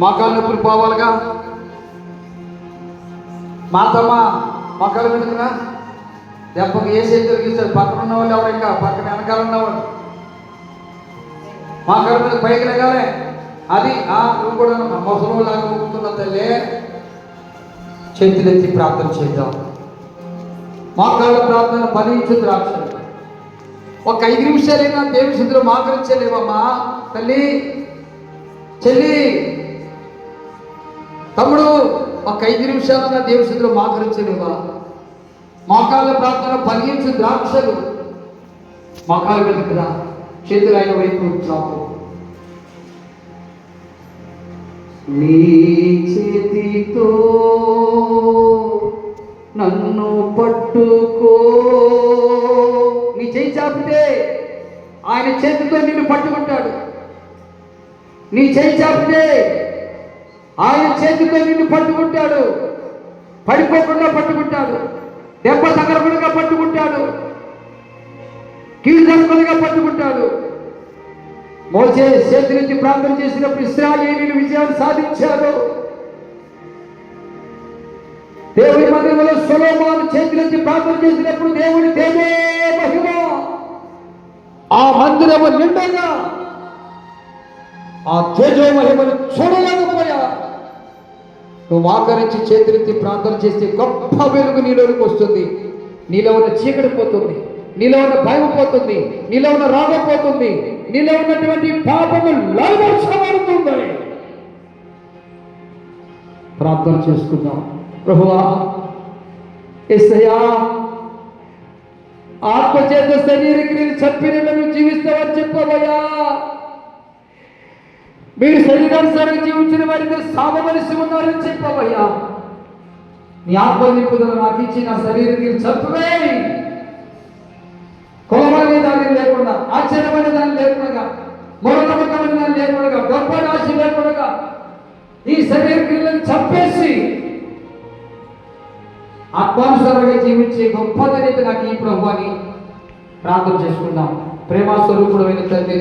మోకాలు నొప్పులు పోవాలిగా? మాతమ్మ మోకాలు పెట్టుకున్నా దెబ్బకి ఏ చేతి తొలగిస్తాడు పక్కన ఉన్న వాళ్ళు ఎవరు ఇంకా? పక్కన వెనకాల ఉన్నవాళ్ళు. మోకాలు మీద పైకి లెగాలే అది ఆ నువ్వు కూడా ముసలు లాగా ఊపుతున్న తల్లి. చేతులెత్తి ప్రార్థన చేద్దాం. మోకాళ్ళ ప్రార్థన ఫలించు ద్రాక్ష. ఒక ఐదు నిమిషాలైనా దేవుని శుద్ధులు మాకరించలేవమ్మా తల్లి చెల్లి తమ్ముడు ఒక ఐదు నిమిషాలన్నా దేవుని స్థితిలో మాకరించలేవా మోకాళ్ళ ప్రార్థన ఫలించు ద్రాక్షలు మోకాలు వెతుకుదా చేతులు ఆయన వైపు చాపు. నీ చేతితో నన్ను పట్టుకో. నీ చేయి చాపితే ఆయన చేతితో నిన్ను పట్టుకుంటాడు. నీ చేయి చాపితే ఆయన చేతితో నిన్ను పట్టుకుంటాడు. పడిపోకుండా పట్టుకుంటాడు. దెబ్బ తగలకుండా పట్టుకుంటాడు. కీడు జరగకుండా పట్టుకుంటాడు. మోసే నుంచి ప్రార్థన చేసినప్పుడు ఇస్రాయేలీలు విజయాన్ని సాధించారు. దేవుడి మందిరంలో సులోమాను చేతి నుంచి ప్రార్థన చేసినప్పుడు దేవుడి దేవే మహిమ. ఆ మందిరము నిండగా ఆ తేజో మహిమను చూడలేకపోయా నువ్వు ఆకరించి చేతులెత్తి ప్రార్థన చేస్తే గొప్ప వెలుగు నీలోనికి వస్తుంది. నీలో ఉన్న చీకటి పోతుంది. నీలో ఉన్న భయం పోతుంది. నీలో ఉన్న రాగం పోతుంది. నీలో ఉన్నటువంటి పాపము లయవర్షమవుతుంది ప్రార్థన చేసుకుందాం. ప్రభువా ఎస్సయ్యా ఆత్మచేత శరీర క్రియలు చంపిన నన్ను జీవిస్తావని చెప్పవయ్యా మీరు శరీరానుసారంగా జీవించిన వారికి సామమనిసి ఉన్నారని చెప్పవయ్యా. నీ ఆత్మ నింపుదల నాకు ఇచ్చి నా శరీరం క్రియలు చంపవే కులమైన దాన్ని లేకుండా ఆశ్చర్యమైన దాన్ని లేకుండా మూఢనమ్మకమైన దాన్ని లేకుండా గొప్ప రాశి లేకుండా ఈ శరీర క్రియలను చంపేసి ఆత్మానుసారంగా జీవించే గొప్ప ధన్యత నాకు ఈ ప్రభు అని ప్రార్థన చేసుకుందాం. ప్రేమ స్వరూపుడు అయిన తండ్రి